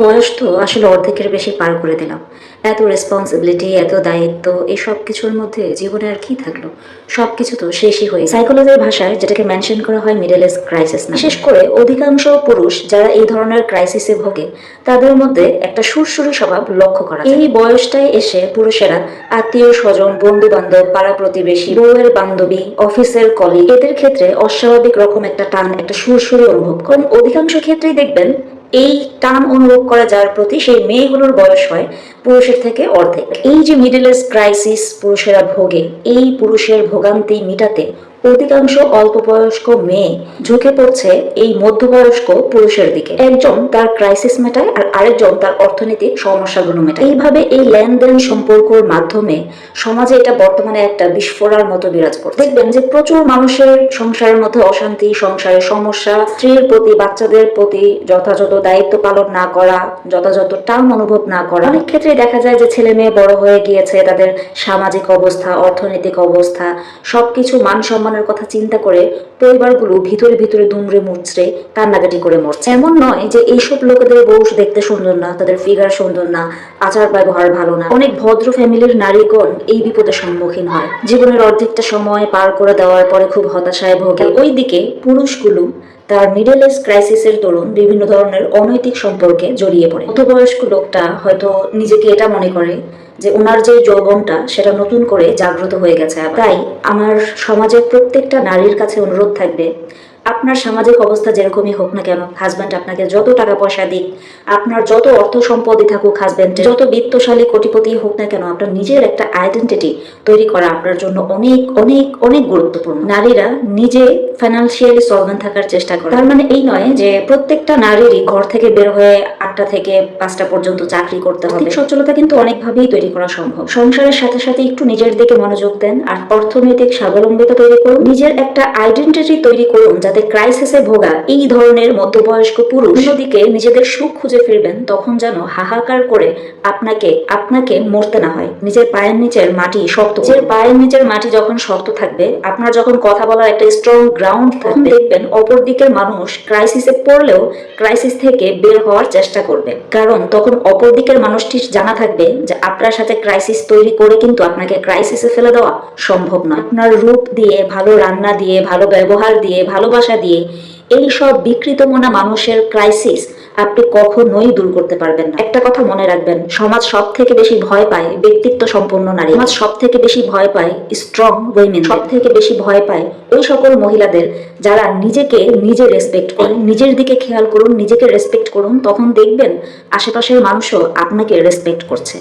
বয়স তো আসলে অর্ধেকের বেশি পার করে দিলাম। এত রেসপন্সিবিলিটি এত দায়িত্ব, এই সব কিছুর মধ্যে জীবনে আর কি থাকল? সব কিছু তো শেষই হয়ে সাইকোলজির ভাষায় যেটাকে মেনশন করা হয় মিডল এজ ক্রাইসিস বিশেষ করে অধিকাংশ পুরুষ যারা এই ধরনের ক্রাইসিসে ভোগে, তাদের মধ্যে একটা সুরসুরি স্বভাব লক্ষ্য করা এই বয়সটায় এসে পুরুষেরা আত্মীয় স্বজন বন্ধু বান্ধব পাড়া প্রতিবেশী, বউয়ের বান্ধবী, অফিসের কলিগ এদের ক্ষেত্রে অস্বাভাবিক রকম একটা টান, একটা সুরসুরি অনুভব করেন অধিকাংশ ক্ষেত্রেই দেখবেন এই টান অনুভব করা যার প্রতি সেই মেয়েগুলোর বয়স হয় পুরুষের থেকে অর্ধেক। এই যে মিডল ক্রাইসিস পুরুষেরা ভোগে, এই পুরুষের ভোগান্তি মিটাতে অধিকাংশ অল্প বয়স্ক মেয়ে ঝুঁকে পড়ছে এই মধ্যবয়স্ক পুরুষের দিকে। একজন তার ক্রাইসিস মেটায় আর আরেকজন তার অর্থনৈতিক সমস্যাগুলো মেটায়। এইভাবে এই লেনদেন সম্পর্কর মাধ্যমে সমাজে এটা বর্তমানে একটা বিস্ফোরার মতো বিরাজ করছে। দেখবেন যে প্রচুর মানুষের সংসারের মধ্যে অশান্তি সংসারের সমস্যা, স্ত্রীর প্রতি, বাচ্চাদের প্রতি যথাযথ দায়িত্ব পালন না করা, যথাযথ টান অনুভব না করা। অনেক ক্ষেত্রে দেখা যায় যে ছেলে মেয়ে বড় হয়ে গিয়েছে, তাদের সামাজিক অবস্থা, অর্থনৈতিক অবস্থা, সবকিছু মান সম্মানের কথা চিন্তা করে পরিবারগুলো ভিতরে ভিতরে দুমড়ে মুচড়ে কান্নাকাটি করে মরছে। এমন নয় যে এইসব লোকেদের বউস দেখতে সুন্দর না, তাদের ফিগার সুন্দর না, আচার ব্যবহার ভালো না। অনেক ভদ্র ফ্যামিলির নারীগণ এই বিপদের সম্মুখীন হয়। জীবনের অর্ধেকটা সময় পার করে দেওয়ার পরে খুব হতাশায় ভোগে। ওইদিকে পুরুষগুলো তার মিডল এজ ক্রাইসিসের দরুন বিভিন্ন ধরনের অনৈতিক সম্পর্কে জড়িয়ে পড়ে। মধ্যবয়স্ক লোকটা হয়তো নিজেকে এটা মনে করে যে ওনার যে যৌবনটা, সেটা নতুন করে জাগ্রত হয়ে গেছে। তাই আমার সমাজের প্রত্যেকটা নারীর কাছে অনুরোধ থাকবে আপনার সামাজিক অবস্থা যেরকমই হোক না কেন হাজব্যান্ড আপনাকে যত টাকা পয়সা দিক আপনার যত অর্থ সম্পদই থাকুক হাজব্যান্ড যত বিত্তশালী কোটিপতি হোক না কেন আপনার নিজের একটা আইডেন্টিটি তৈরি করা আপনার জন্য অনেক অনেক অনেক গুরুত্বপূর্ণ। নারীরা নিজে ফাইন্যান্সিয়ালি সলভেন্ট থাকার চেষ্টা করে। তার মানে এই নয় যে প্রত্যেকটা নারীরই ঘর থেকে বের হয়ে আটটা থেকে পাঁচটা পর্যন্ত চাকরি করতে হবে। সচ্ছলতা কিন্তু অনেকভাবেই তৈরি করা সম্ভব। সংসারের সাথে সাথে একটু নিজের দিকে মনোযোগ দেন আর অর্থনৈতিক স্বাবলম্বিতা তৈরি করুন। নিজের একটা আইডেন্টিটি তৈরি করুন যাতে ক্রাইসিসে ভোগা এই ধরনের মধ্যবয়স্ক পুরুষ অন্যদিকে নিজেদের সুখ খুঁজে ফিরবেন, তখন যেন হাহাকার করে আপনাকে আপনাকে মরতে না হয়। নিজের পায়ের নিচের মাটি শক্ত নিজের পায়ের নিচের মাটি যখন শক্ত থাকবে, আপনার যখন কথা বলার একটা স্ট্রং গ্রাউন্ড থাকবে দেখবেন অপর দিকের মানুষ ক্রাইসিসে পড়লেও ক্রাইসিস থেকে বের হওয়ার চেষ্টা করবে। কারণ তখন অপর দিকের মানুষটি জানা থাকবে যে আপনার সাথে ক্রাইসিস তৈরি করে কিন্তু আপনাকে ক্রাইসিসে ফেলে দেওয়া সম্ভব নয়। আপনার রূপ দিয়ে, ভালো রান্না দিয়ে, ভালো ব্যবহার দিয়ে, ভালোবাসা দিয়ে এই সব বিকৃত মনা মানুষের ক্রাইসিস আপনি কখনোই দূর করতে পারবেন না। একটা কথা মনে রাখবেন, সমাজ সব থেকে বেশি ভয় পায় ব্যক্তিত্ব সম্পন্ন নারী। সমাজ সব থেকে বেশি ভয় পায় স্ট্রং উইমেন সব থেকে বেশি ভয় পায় ওই সকল মহিলাদের যারা নিজেকে নিজে রেসপেক্ট করেন নিজের দিকে খেয়াল করুন, নিজেকে রেসপেক্ট করুন, তখন দেখবেন আশেপাশের মানুষও আপনাকে রেসপেক্ট করছে।